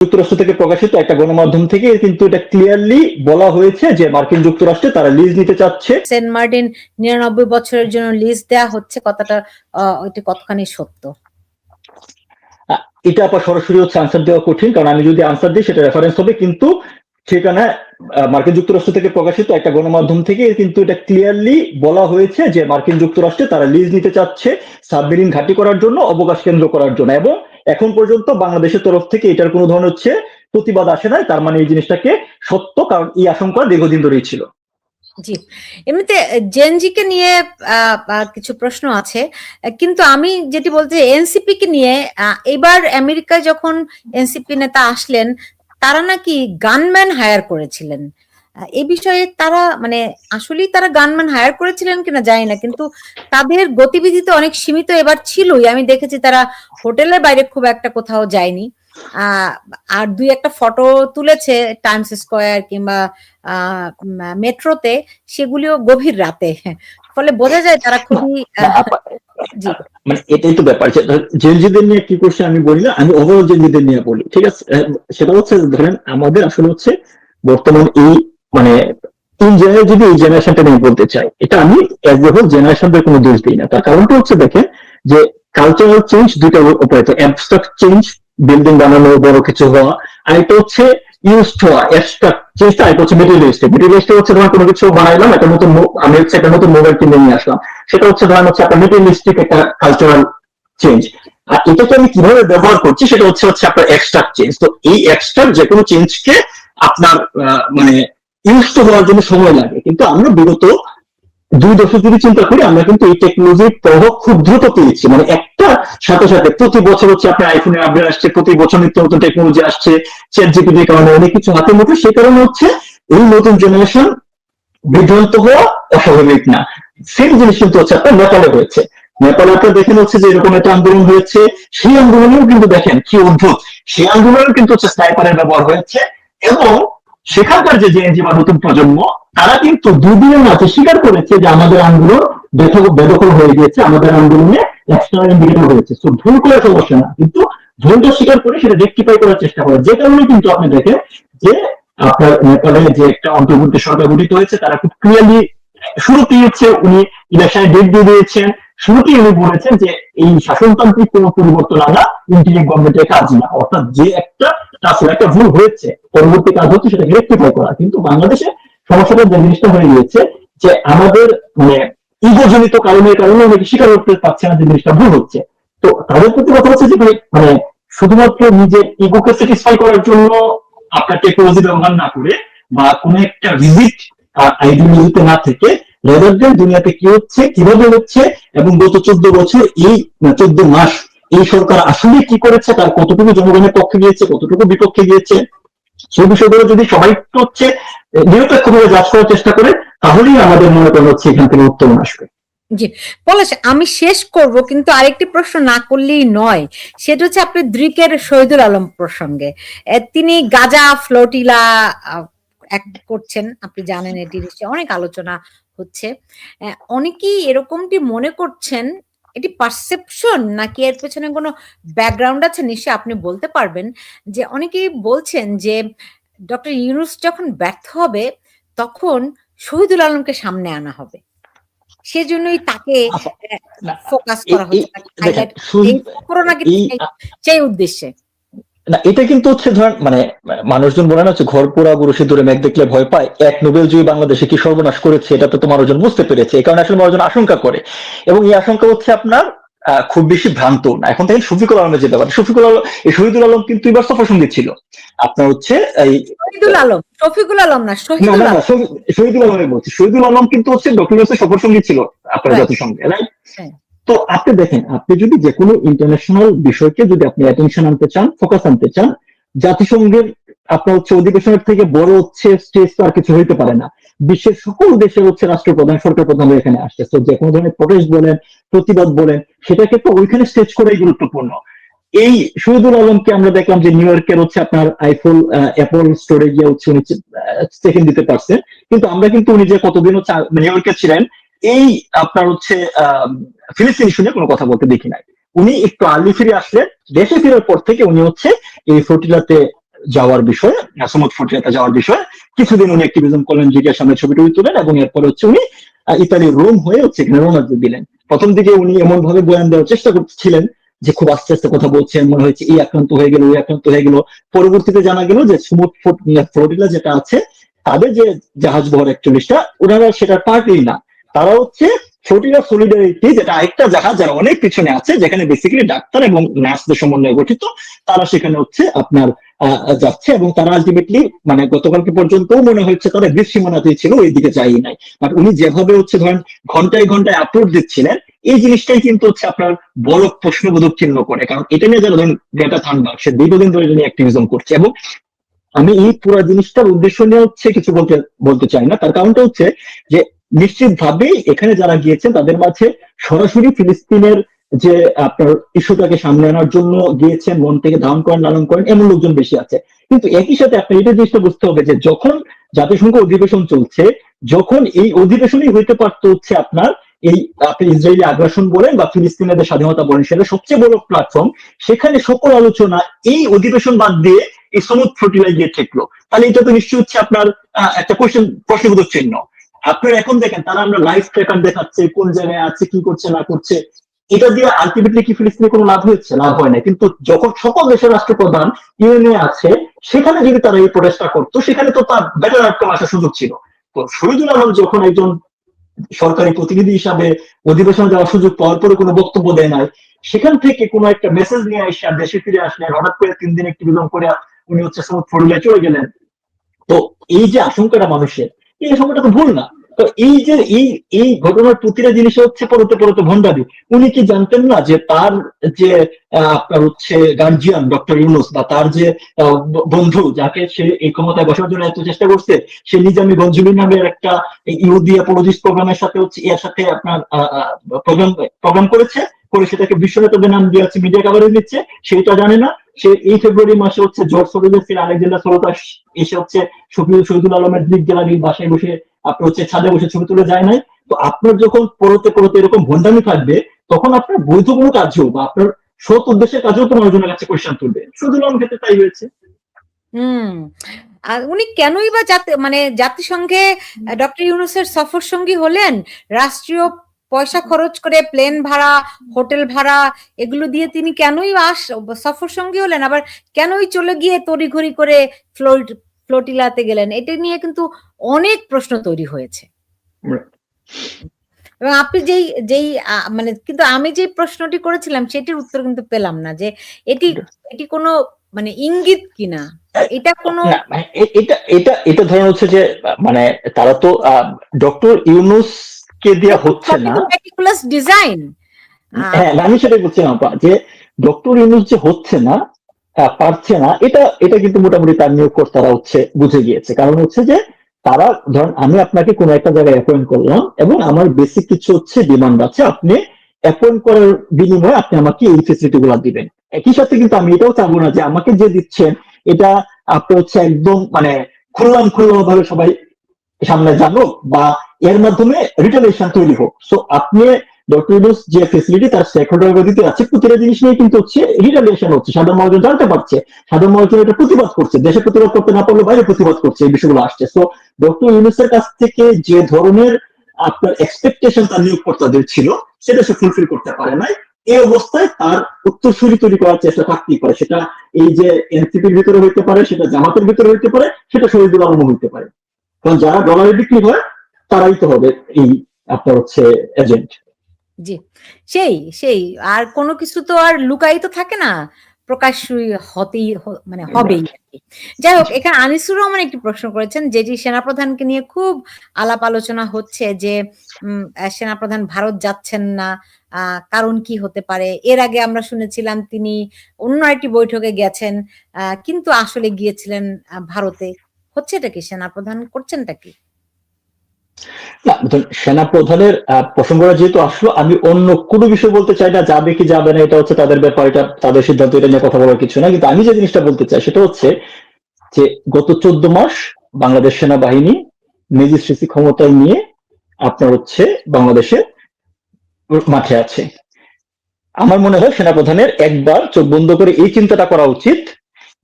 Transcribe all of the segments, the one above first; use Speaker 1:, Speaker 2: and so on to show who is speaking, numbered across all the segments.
Speaker 1: যুক্তরাষ্ট্র থেকে প্রকাশিত একটা গণমাধ্যম থেকে কিন্তু এটা ক্লিয়ারলি বলা হয়েছে যে মার্কিন যুক্তরাষ্ট্রে তারা লিজ নিতে চাচ্ছে।
Speaker 2: সেন্ট মার্টিন নিরানব্বই বছরের জন্য লিজ দেয়া হচ্ছে কথাটা ওইটা কতখানি সত্য?
Speaker 1: এটা আবার সরাসরি হচ্ছে আনসার দেওয়া কঠিন কারণ আমি যদি আনসার দিই সেটা রেফারেন্স হবে কিন্তু সেখানে মার্কিন যুক্তরাষ্ট্র থেকে প্রকাশিত একটা গণমাধ্যম থেকে কিন্তু এটা ক্লিয়ারলি বলা হয়েছে যে মার্কিন যুক্তরাষ্ট্রে তারা লিজ নিতে চাচ্ছে সাবমেরিন ঘাঁটি করার জন্য অবকাশ কেন্দ্র করার জন্য এবং এখন পর্যন্ত বাংলাদেশের তরফ থেকে এটার কোনো ধরনের হচ্ছে প্রতিবাদ আসে নাই, তার মানে এই জিনিসটাকে সত্য কারণ এই আশঙ্কা দীর্ঘদিন ধরেই ছিল।
Speaker 2: জি, এমনিতে জেনজিকে নিয়ে কিছু প্রশ্ন আছে। কিন্তু আমি যেটি বলতে এনসিপি কে নিয়ে এবার আমেরিকায় যখন এনসিপি নেতা আসলেন, তারা নাকি গানম্যান হায়ার করেছিলেন। এই বিষয়ে তারা মানে আসলেই তারা গানম্যান হায়ার করেছিলেন কিনা জানি না কিন্তু তাদের গতিবিধি তো অনেক সীমিত এবার ছিলই। আমি দেখেছি তারা হোটেলের বাইরে খুব একটা কোথাও যায়নি। আর দুই একটা ফটো তুলেছে টাইমস স্কোয়ার কিংবা মেট্রোতে সেগুলিও গভীর রাতে। ফলে বোঝা যায় তারা খুবই
Speaker 1: মানে এটাই তো ব্যাপার যে জেনজিদের নিয়ে কি করছে আমি বলি না আমি ওভারঅল জেনজিদের নিয়ে বলি ঠিক আছে? সেটা হচ্ছে ধরেন আমাদের আসলে হচ্ছে বর্তমান এই মানে ইন জেনারেল যদি এই জেনারেশনটা নিয়ে বলতে চাই, এটা আমি অ্যাজ এ জেনারেশনদের কোনো দোষ দিই না। তার কারণটা হচ্ছে দেখে যে কালচারাল চেঞ্জ দুইটা উপরে তো অ্যাবস্ট্রাক্ট চেঞ্জ বিল্ডিং বানানো, বড় কিছু হওয়া, আর এটা হচ্ছে ইউজড হওয়া অ্যাবস্ট্রাক্ট চেঞ্জটা এটা হচ্ছে মেটেরিয়ালিস্টিক মেটেরিয়ালিস্টিক হচ্ছে ধরেন কোনো কিছু বানাইলাম, একটা নতুন আমি হচ্ছে একটা নতুন মোবাইল কিনে নিয়ে আসলাম। সেটা হচ্ছে ধরেন হচ্ছে একটা মেটেরিয়ালিস্টিক একটা কালচারাল চেঞ্জ আর এটাকে আমি কীভাবে ব্যবহার করছি, সেটা হচ্ছে হচ্ছে আপনার এক্সট্রাক্ট চেঞ্জ তো এই এক্সট্রাক্ট যে কোনো চেঞ্জকে আপনার মানে ইউজ হওয়ার জন্য সময় লাগে। কিন্তু আমরা বিগত দুই দশক যদি চিন্তা করি, আমরা কিন্তু এই টেকনোলজির প্রভাব খুব দ্রুত পেয়েছি। মানে একটা সাথে সাথে প্রতি বছর হচ্ছে আপনার আইফোনে আপডেট আসছে, প্রতি বছর নিত্য নতুন টেকনোলজি আসছে চ্যাট জিপিটির কারণে অনেক কিছু হাতের মুঠে সেই কারণে হচ্ছে এই নতুন জেনারেশন বিভ্রান্ত হওয়া অস্বাভাবিক না। সেম জিনিস কিন্তু হচ্ছে আপনার নেপালে হয়েছে। নেপালে আপনার দেখেন হচ্ছে যে এরকম একটা আন্দোলন হয়েছে। সেই আন্দোলনেও কিন্তু দেখেন কি অদ্ভুত। সেই আন্দোলনেও কিন্তু হচ্ছে স্নাইপারের ব্যবহার হয়েছে এবং সেখানকার যে জেএনজি বা নতুন প্রজন্ম, তারা কিন্তু দুদিনের মাঝে স্বীকার করেছে যে আমাদের আন্দোলন বেদখল হয়ে গিয়েছে, আমাদের আন্দোলনে হয়েছে তো ভুল করে সমস্যা না। কিন্তু ভুলটা স্বীকার করে সেটা রেক্টিফাই করার চেষ্টা করে। যে কারণে কিন্তু আপনি দেখেন যে আপনার নেপালে যে একটা অন্তর্বর্তী সরকার গঠিত হয়েছে, তারা খুব ক্লিয়ারলি শুরুতেই হচ্ছে উনি ইলেকশনে ডেট দিয়ে দিয়েছেন। শুরুতেই উনি বলেছেন যে এই শাসনতান্ত্রিক কোনো পরিবর্তন আনা ইন্টিগ্রেট গভর্নমেন্টের কাজ না। অর্থাৎ যে একটা একটা ভুল হয়েছে, পরবর্তী কাজ হচ্ছে সেটা করা। কিন্তু বাংলাদেশে সমস্যাটা যে জিনিসটা হয়ে গিয়েছে, যে আমাদের মানে ইগোজনিত কারণের কারণে অনেকে স্বীকার করতে পারছে না যে জিনিসটা ভুল হচ্ছে। তো তাদের প্রতি কথা হচ্ছে যে মানে শুধুমাত্র নিজের ইগোকে স্যাটিসফাই করার জন্য আপনার টেকনোলজি ব্যবহার না করে বা কোনো একটা ভিজিট আইডিওলজিতে না থেকে রেদার দেন দুনিয়াতে কি হচ্ছে, কীভাবে হচ্ছে এবং গত চোদ্দ বছর এই চোদ্দ মাস এই সরকার আসলে কি করেছে, তার কতটুকু জনগণের পক্ষে গিয়েছে, কতটুকু বিপক্ষে গিয়েছে, সেই বিষয়গুলো যদি সবাই একটু হচ্ছে নিরপেক্ষভাবে যাচ করার চেষ্টা করে, তাহলেই আমাদের মনে করা হচ্ছে এখান থেকে উত্তরণ আসবে।
Speaker 2: জি। পলাশ, আমি শেষ করব, কিন্তু আরেকটি প্রশ্ন না করলেই নয়। সেটা হচ্ছে আপনি দ্রিকের শহীদুল আলম প্রসঙ্গে। তিনি গাজা ফ্লোটিলা করছেন, আপনি জানেন এটি নিশ্চয়ই অনেক আলোচনা হচ্ছে। অনেকেই এরকমটি মনে করছেন এটি পারসেপশন নাকি এর পেছনে কোনো ব্যাকগ্রাউন্ড আছে নিশ্চয় আপনি বলতে পারবেন যে অনেকেই বলছেন যে ডক্টর ইউনুস যখন ব্যর্থ হবে তখন শহীদুল আলমকে সামনে আনা হবে। সেজন্যই তাকে ফোকাস করা হচ্ছে। সেই উদ্দেশ্যে।
Speaker 1: না এটা কিন্তু হচ্ছে ধরেন মানে মানুষজন বলে না হচ্ছে ঘর পোড়া গুরু সিঁদুরে মেঘ দেখলে ভয় পায়। এক নোবেল জয়ী বাংলাদেশে কি সর্বনাশ করেছে? এটা তো তো মানুষজন বুঝতে পেরেছে। এই কারণে আসলে মানুষজন আশঙ্কা করে। এবং এই আশঙ্কা হচ্ছে আপনার খুব বেশি ভ্রান্ত না। এখন দেখেন শফিকুল আলমের যে ব্যাপার শফিকুল আলম এই শহীদুল আলম কিন্তু এবার সফর সঙ্গী ছিল। আপনার হচ্ছে এই
Speaker 2: শহীদুল আলম শফিকুল আলম না শহীদুল আলম।
Speaker 1: শহীদুল আলমের বলছি। শহীদুল আলম কিন্তু হচ্ছে ডকুমেন্টসের সফর সঙ্গী ছিল আপনার. জাতিসংঘে রাইট
Speaker 2: হ্যাঁ।
Speaker 1: তো আপনি দেখেন, আপনি যদি যে কোনো ইন্টারন্যাশনাল বিষয়কে যদি আপনি অ্যাটেনশন আনতে চান ফোকাস আনতে চান, জাতিসংঘের আপনার হচ্ছে অধিবেশনের থেকে বড় হচ্ছে স্টেজ তো আর কিছু হইতে পারে না। বিশ্বের সকল দেশের হচ্ছে রাষ্ট্রপ্রধান, সরকার প্রধান এখানে আসছে। তো যে কোনো ধরনের প্রটেস্ট বলেন, প্রতিবাদ বলেন, সেটাকে তো ওইখানে স্টেজ করাই গুরুত্বপূর্ণ। এই শহীদুল আলমকে আমরা দেখলাম যে নিউ ইয়র্কের হচ্ছে আপনার আইফোন অ্যাপল স্টোরে গিয়ে হচ্ছে উনি সেকেন্ড দিতে পারছেন। কিন্তু আমরা কিন্তু উনি যে কতদিন হচ্ছে নিউ ইয়র্কে ছিলেন এই আপনার হচ্ছে ফিলিস্তিন ইস্যু নিয়ে কোনো কথা বলতে দেখি নাই। উনি একটু আর্লি ফিরে আসলেন দেশে ফেরার পর থেকে উনি হচ্ছে এই ফটিলাতে যাওয়ার বিষয়ে সমুদ ফটিয়াতে যাওয়ার বিষয়ে কিছুদিন উনি অ্যাক্টিভিজম করলেন জিজ্ঞাসা সামনে ছবি টবি তুলেন এবং এরপরে হচ্ছে উনি আহ, ইতালির রোম হয়ে হচ্ছে এখানে দিয়ে দিলেন। প্রথম দিকে উনি এমন ভাবে বয়ান দেওয়ার চেষ্টা করছিলেন যে খুব আস্তে আস্তে কথা বলছেন মনে হয়েছে এই আক্রান্ত হয়ে গেল ওই আক্রান্ত হয়ে গেল। পরবর্তীতে জানা গেল যে সমুদ ফ্লোরিডা যেটা আছে তাদের যে জাহাজ বহর একচল্লিশটা ওনারা সেটার পার্টি না। তারা হচ্ছে ফ্লোরিডা সলিডারিটি যেটা আরেকটা জাহাজ যারা অনেক পিছনে আছে, যেখানে বেসিক্যালি ডাক্তার এবং নার্সদের সমন্বয়ে গঠিত, তারা সেখানে হচ্ছে আপনার যাচ্ছে এবং তারা আলটিমেটলি মানে গতকালকে পর্যন্ত মনে হচ্ছে তারা গ্রীষ্ম সীমানাতেই ছিল, ওই দিকে যাই নাই। বাট উনি যেভাবে হচ্ছে ধরেন ঘন্টায় ঘন্টায় আপলোড দিচ্ছিলেন, এই জিনিসটাই কিন্তু হচ্ছে আপনার বড় প্রশ্নবোধক চিহ্ন করে। কারণ এটা নিয়ে যারা ধরেন গ্রেটা থানবার্গ সে দীর্ঘদিন ধরে অ্যাক্টিভিজম করছে এবং আমি এই পুরো জিনিসটার উদ্দেশ্য নিয়ে হচ্ছে কিছু বলতে বলতে চাই না। তার কারণটা হচ্ছে যে নিশ্চিত ভাবেই এখানে যারা গিয়েছেন, তাদের মাঝে সরাসরি ফিলিস্তিনের যে আপনার ইস্যুটাকে সামনে আনার জন্য গিয়েছেন, মন থেকে ধারণ করেন, লালন করেন, এমন লোকজন বেশি আছে। কিন্তু একই সাথে আপনার এটা জিনিসটা বুঝতে হবে যে যখন জাতিসংঘ অধিবেশন চলছে, যখন এই অধিবেশনই হইতে পারতো হচ্ছে আপনার এই আপনি ইসরায়েলি আগ্রাসন বলেন বা ফিলিস্তিনিদের স্বাধীনতা বলেন, সেটা সবচেয়ে বড় প্ল্যাটফর্ম সেখানে সকল আলোচনা এই অধিবেশন বাদ দিয়ে এই সমুদ ফ্লোটিলায় গিয়ে ঠেকলো। তাহলে এটা তো নিশ্চয়ই হচ্ছে আপনার একটা কোশ্চেন প্রশ্নবোধক চিহ্ন। আপনার এখন দেখেন, তারা আমরা লাইভ ট্র্যাকার দেখাচ্ছে, কোন জায়গায় আছে, কি করছে, না করছে। এটা দিয়ে আলটিমেটলি কি ফিলিস্তিনের কোনো লাভ হয়েছে? লাভ হয় না কিন্তু যখন সকল দেশের রাষ্ট্রপ্রধান ইউএনএ আছে, সেখানে যদি তারা এই প্রচেষ্টা করতো, সেখানে তো তার বেটার আউটকাম আসার সুযোগ ছিল। তো শহীদুল আলম যখন একজন সরকারি প্রতিনিধি হিসাবে অধিবেশনে যাওয়ার সুযোগ পাওয়ার পরে কোনো বক্তব্য দেয় নাই, সেখান থেকে কোনো একটা মেসেজ নিয়ে এসে দেশে ফিরে আসলেন হঠাৎ করে তিন দিন একটি বিলম্ব করে উনি হচ্ছে সমুদ্র ফরিলে চলে গেলেন। তো এই যে আশঙ্কাটা মানুষের এই সময়টা তো ভুল না। তো এই যে এই এই ঘটনার প্রতিটা জিনিস হচ্ছে পরতে পরতে ভণ্ডারি উনি কি জানতেন না যে তার যে আপনার হচ্ছে গার্জিয়ান ডক্টর ইউনুস বা তার যে বন্ধু যাকে সে এই ক্ষমতায় বসার জন্য এত চেষ্টা করছে, সে নিজামি গঞ্জুলি নামের একটা ইহুদি অ্যাপোলজিস্ট প্রোগ্রামের সাথে হচ্ছে, এর সাথে আপনার প্রোগ্রাম প্রোগ্রাম করেছে, করে সেটাকে বিশ্ব নেতাদের নাম দিয়ে হচ্ছে মিডিয়া কাভারেজ দিচ্ছে সেটা জানে না। সে এই ফেব্রুয়ারি মাসে হচ্ছে জর্জ সরোজের ফির আলেকজান্ডার সরোতা এসে হচ্ছে শফিউল শহীদুল আলমের দিক গ্যালারির বাসায় বসে আপনার হচ্ছে ছাদে বসে ছবি তুলে যায় নাই, তো আপনার যখন পরতে পরতে এরকম ভণ্ডামি থাকবে, তখন আপনার বৈধ কোনো কাজেও বা আপনার সৎ উদ্দেশ্যের কাজেও তো মানুষজনের কাছে কোয়েশ্চেন তুলবে। শহীদুল আলম ক্ষেত্রে তাই হয়েছে।
Speaker 2: হুম। উনি কেনই বা জাতি মানে জাতিসংঘে ডক্টর ইউনুসের সফর সঙ্গী হলেন, রাষ্ট্রীয় পয়সা খরচ করে প্লেন ভাড়া হোটেল ভাড়া, এগুলো দিয়ে তিনি কেনই আস সফর সঙ্গী হলেন, আবার কেনই চলে গিয়ে তড়িঘড়ি করে ফ্লোট ফ্লোটিলাতে গেলেন? এটা নিয়ে কিন্তু অনেক প্রশ্ন তৈরি হয়েছে। এবং আপনি যেই যেই মানে কিন্তু আমি যে প্রশ্নটি করেছিলাম সেটির উত্তর কিন্তু পেলাম না যে এটি এটি কোনো মানে ইঙ্গিত কিনা? এটা কোনো
Speaker 1: মানে এটা এটা এটা ধরেন হচ্ছে যে মানে তারা তো ডক্টর ইউনুস কে দেওয়া হচ্ছে না।
Speaker 2: মেটিকুলাস ডিজাইন
Speaker 1: হ্যাঁ আমি সেটাই বলছিলাম যে ডক্টর ইউনুস যে হচ্ছে না পারছে না এটা এটা কিন্তু মোটামুটি তার নিয়োগ তারা হচ্ছে বুঝে গিয়েছে। কারণ হচ্ছে যে তারা, ধরেন আমি আপনাকে কোনো একটা জায়গায় অ্যাপয়েন্ট করলাম এবং আমার বেসিক কিছু হচ্ছে ডিমান্ড আছে, আপনি অ্যাপয়েন্ট করার বিনিময়ে আপনি আমাকে এই ফেসিলিটি গুলো দিবেন। একই সাথে কিন্তু আমি এটাও চাবো না যে আমাকে যে দিচ্ছেন, এটা আপনি হচ্ছে একদম মানে খুললাম খুললাম ভাবে সবাই সামনে জানুক বা এর মাধ্যমে রিটেলেশন তৈরি হোক। সো আপনি ডক্টর যে ফেসিলিটি তার হোল্ডার দিতে আছে, প্রতিটা জিনিস নিয়ে কিন্তু হচ্ছে রিটেলিয়েশন হচ্ছে, সাধারণ মানুষজন জানতে পারছে, সাধারণ মানুষজন এটা প্রতিবাদ করছে, দেশে প্রতিবাদ করতে না পারলে বাইরে প্রতিবাদ করছে, এই বিষয়গুলো আসছে। সো ডক্টর ইউনুসের কাছ থেকে যে ধরনের আপনার এক্সপেকটেশন তার নিয়োগকর্তাদের ছিল, সেটা সে ফুলফিল করতে পারে নাই। এই অবস্থায় তার উত্তরসূরি তৈরি করার চেষ্টা থাকতেই পারে। সেটা এই যে এনসিপির ভিতরে হইতে পারে, সেটা জামাতের ভিতরে হইতে পারে, সেটা শহীদুল আলম হইতে পারে। কারণ যারা ডলারে বিক্রি হয়, তারাই তো হবে এই আপনার হচ্ছে এজেন্ট
Speaker 2: জি সেই সেই আর কোনো কিছু তো আর লুকাই তো থাকে না প্রকাশ্যই হতেই মানে হবেই আর কি। যাই হোক এখানে আনিসুর রহমান একটি প্রশ্ন করেছেন যেটি সেনাপ্রধানকে নিয়ে খুব আলাপ আলোচনা হচ্ছে যে সেনাপ্রধান ভারত যাচ্ছেন না আহ, কারণ কি হতে পারে? এর আগে আমরা শুনেছিলাম তিনি অন্য একটি বৈঠকে গেছেন আহ, কিন্তু আসলে গিয়েছিলেন ভারতে। হচ্ছে এটা কি? সেনাপ্রধান করছেনটা কি?
Speaker 1: না ধরুন, সেনা প্রধানের আহ, প্রসঙ্গটা যেহেতু আসলো আমি অন্য কোনো বিষয় বলতে চাই না যাবে কি যাবে না এটা হচ্ছে তাদের ব্যাপার এটা তাদের সিদ্ধান্ত এটা নিয়ে কথা বলার কিছু না কিন্তু আমি যে জিনিসটা বলতে চাই সেটা হচ্ছে যে গত চোদ্দ মাস বাংলাদেশ সেনাবাহিনী ম্যাজিস্ট্রেসি ক্ষমতায় নিয়ে আপনার হচ্ছে বাংলাদেশে মাঠে আছে। আমার মনে হয় সেনাপ্রধানের একবার চোখ বন্ধ করে এই চিন্তাটা করা উচিত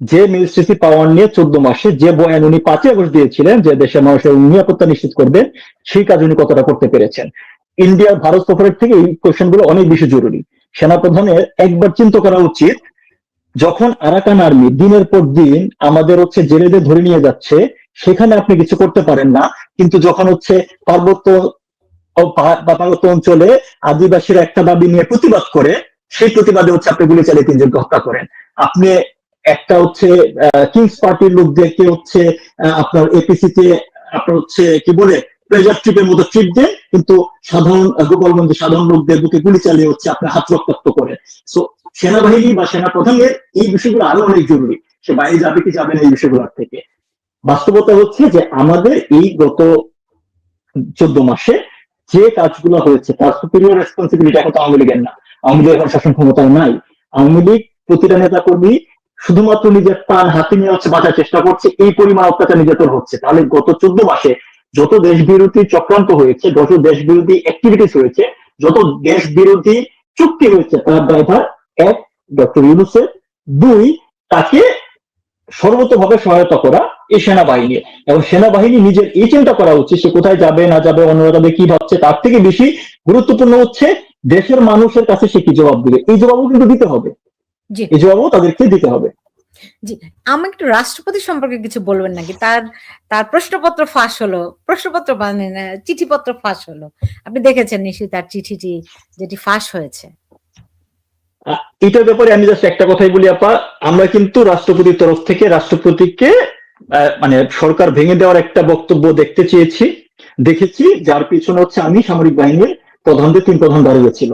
Speaker 1: যে মিনিস্ট্রেসি পাওয়ার নিয়ে চোদ্দ মাসে যে বয়ান উনি পাঁচই আগস্ট দিয়েছিলেন যে দেশের মানুষের নিরাপত্তা নিশ্চিত করবেন সেই কাজ উনি কতটা করতে পেরেছেন? ইন্ডিয়ার ভারত সফরের থেকে এই কোয়েশ্চেনগুলো অনেক বেশি জরুরি। সেনাপ্রধানের একবার চিন্তা করা উচিত, যখন আরাকান আর্মি দিনের পর দিন আমাদের হচ্ছে জেলেদের ধরে নিয়ে যাচ্ছে, সেখানে আপনি কিছু করতে পারেন না, কিন্তু যখন হচ্ছে পার্বত্য পার্বত্য অঞ্চলে আদিবাসীরা একটা দাবি নিয়ে প্রতিবাদ করে, সেই প্রতিবাদে হচ্ছে আপনি গুলি চালিয়ে তিনজনকে হত্যা করেন। আপনি একটা হচ্ছে কিংস পার্টির লোকদেরকে হচ্ছে আপনার এপিসি তে, আপনার হচ্ছে, কি বলে ট্রিপের মতো ট্রিপ কিন্তু সাধারণ গোপালগঞ্জে সাধারণ লোকদের বুকে গুলি চালিয়ে হচ্ছে আপনার হাত রক্তাক্ত করে। সো সেনাবাহিনী বা সেনা প্রধানের এই বিষয়গুলো আরও অনেক জরুরি। সে বাইরে যাবে কি যাবে না এই বিষয়গুলোর থেকে। বাস্তবতা হচ্ছে যে আমাদের এই গত চোদ্দ মাসে যে কাজগুলো হয়েছে, তার সুপিরিয়র রেসপন্সিবিলিটি এখন তো আওয়ামী লীগের না। আওয়ামী লীগ এখন শাসন ক্ষমতায় নাই। আওয়ামী লীগ প্রতিটা নেতা কর্মী শুধুমাত্র নিজের প্রাণ হাতে নিয়ে হচ্ছে বাঁচার চেষ্টা করছে, এই পরিমাণ অত্যাচার নির্যাতন হচ্ছে। তাহলে গত চোদ্দ মাসে যত দেশ বিরোধী চক্রান্ত হয়েছে, যত দেশ বিরোধী অ্যাক্টিভিটিস হয়েছে, যত দেশ বিরোধী চুক্তি হয়েছে তার ড্রাইভার এক, ডক্টর ইউনুসের, দুই, তাকে সর্বতভাবে সহায়তা করা এই সেনাবাহিনী এবং সেনাবাহিনী নিজের এই চিন্তা করা উচিত সে কোথায় যাবে, না যাবে, অন্যরা যাবে কি ভাবছে, তার থেকে বেশি গুরুত্বপূর্ণ হচ্ছে দেশের মানুষের কাছে সে কি জবাব দিবে? এই জবাবও কিন্তু দিতে হবে। এই জবাবও তাদেরকে দিতে হবে।
Speaker 2: জি আমি একটু রাষ্ট্রপতি সম্পর্কে কিছু বলবেন নাকি? তার তার প্রশ্নপত্র ফাঁস হলো প্রশ্নপত্র মানে না, চিঠিপত্র ফাঁস হলো। আপনি দেখেছেন নিশ্চয়ই তার চিঠিটি যেটি ফাঁস হয়েছে।
Speaker 1: এটার ব্যাপারে আমি জাস্ট একটা কথাই বলি আপা। আমরা কিন্তু রাষ্ট্রপতির তরফ থেকে রাষ্ট্রপতিকে মানে সরকার ভেঙে দেওয়ার একটা বক্তব্য দেখতে চেয়েছি দেখেছি যার পিছনে হচ্ছে আমি সামরিক বাহিনীর প্রধানদের তিন প্রধান দাঁড়িয়েছিল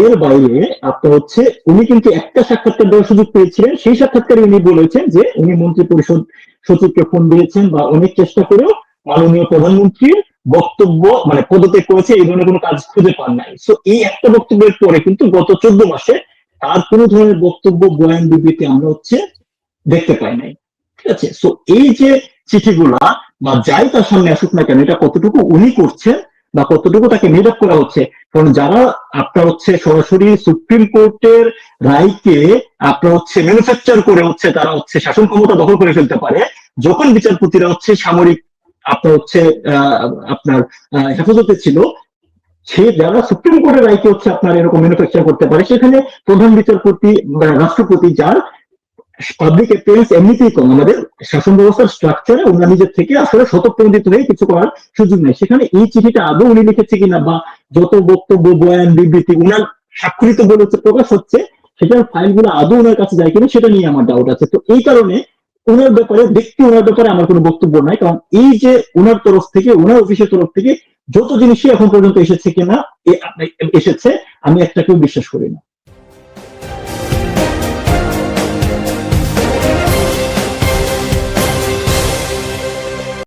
Speaker 1: এর বাইরে আপনার হচ্ছে উনি কিন্তু একটা সাক্ষাৎকার দেওয়ার সুযোগ পেয়েছিলেন। সেই সাক্ষাৎকারে উনি বলেছেন যে উনি মন্ত্রী পরিষদ সচিবকে ফোন দিয়েছেন বা অনেক চেষ্টা করেও মাননীয় প্রধানমন্ত্রীর বক্তব্য মানে পদত্যাগ করেছে, এই ধরনের কোনো কাজ খুঁজে পান নাই। সো এই একটা বক্তব্যের পরে কিন্তু গত চোদ্দ মাসে তার কোনো ধরনের বক্তব্য, বয়ান বিবৃতি আমরা হচ্ছে দেখতে পাই নাই। ঠিক আছে? সো এই যে চিঠিগুলা বা যাই তার সামনে আসুক না কেন, এটা কতটুকু উনি করছেন বা কতটুকু তাকে নিরাপ করা হচ্ছে? কারণ যারা আপনার হচ্ছে সরাসরি সুপ্রিম কোর্টের রায়কে আপনার হচ্ছে ম্যানুফ্যাকচার করে হচ্ছে তারা হচ্ছে শাসন ক্ষমতা দখল করে ফেলতে পারে, যখন বিচারপতিরা হচ্ছে সামরিক আপনার হচ্ছে আপনার হেফাজতে ছিল, সে যারা সুপ্রিম কোর্টের রায়কে হচ্ছে আপনার এরকম ম্যানুফ্যাকচার করতে পারে, সেখানে প্রধান বিচারপতি রাষ্ট্রপতি যার পাবলিক অ্যাপিয়ারেন্স এমনিতেই কম। আমাদের শাসন ব্যবস্থার স্ট্রাকচারে ওনার নিজের থেকে আসলে স্বতঃপ্রণোদিত হয়ে কিছু করার সুযোগ নেই। সেখানে এই চিঠিটা আদৌ উনি লিখেছে কিনা বা যত বক্তব্য, বয়ান, বিবৃতি উনার স্বাক্ষরিত বলে হচ্ছে, প্রকাশ হচ্ছে, সেটার ফাইলগুলো আদৌ ওনার কাছে যায় কিনা সেটা নিয়ে আমার ডাউট আছে। তো এই কারণে ওনার ব্যাপারে, ব্যক্তি ওনার ব্যাপারে আমার কোনো বক্তব্য নাই। কারণ এই যে ওনার তরফ থেকে, ওনার অফিসের তরফ থেকে যত জিনিসই এখন পর্যন্ত এসেছে কিনা এসেছে, আমি একটাকেও বিশ্বাস করি না।